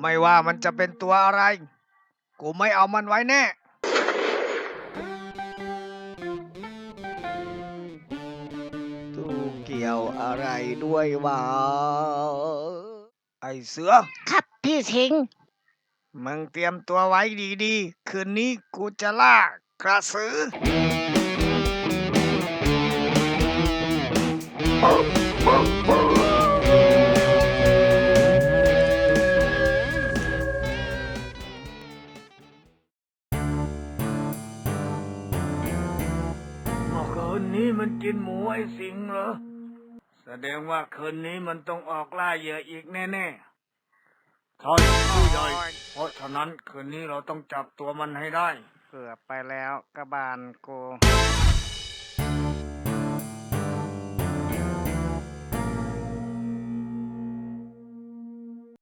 ไม่ว่ามันจะเป็นตัวอะไร กูไม่เอามันไว้แน่ ตูเกี่ยวอะไรด้วยวะ ไอเสือ ครับพี่สิงห์มึงเตรียมตัวไว้ดีๆ คืนนี้กูจะล่ากระสือ คืนนี้มันกินหมูไอ้สิงเหรอ แสดงว่าคืนนี้มันต้องออกล่าเหยื่ออีกแน่ๆใช่ผู้ใหญ่เพราะฉะนั้นคืนนี้เราต้องจับตัวมันให้ได้ เกือบไปแล้วกระบาลกู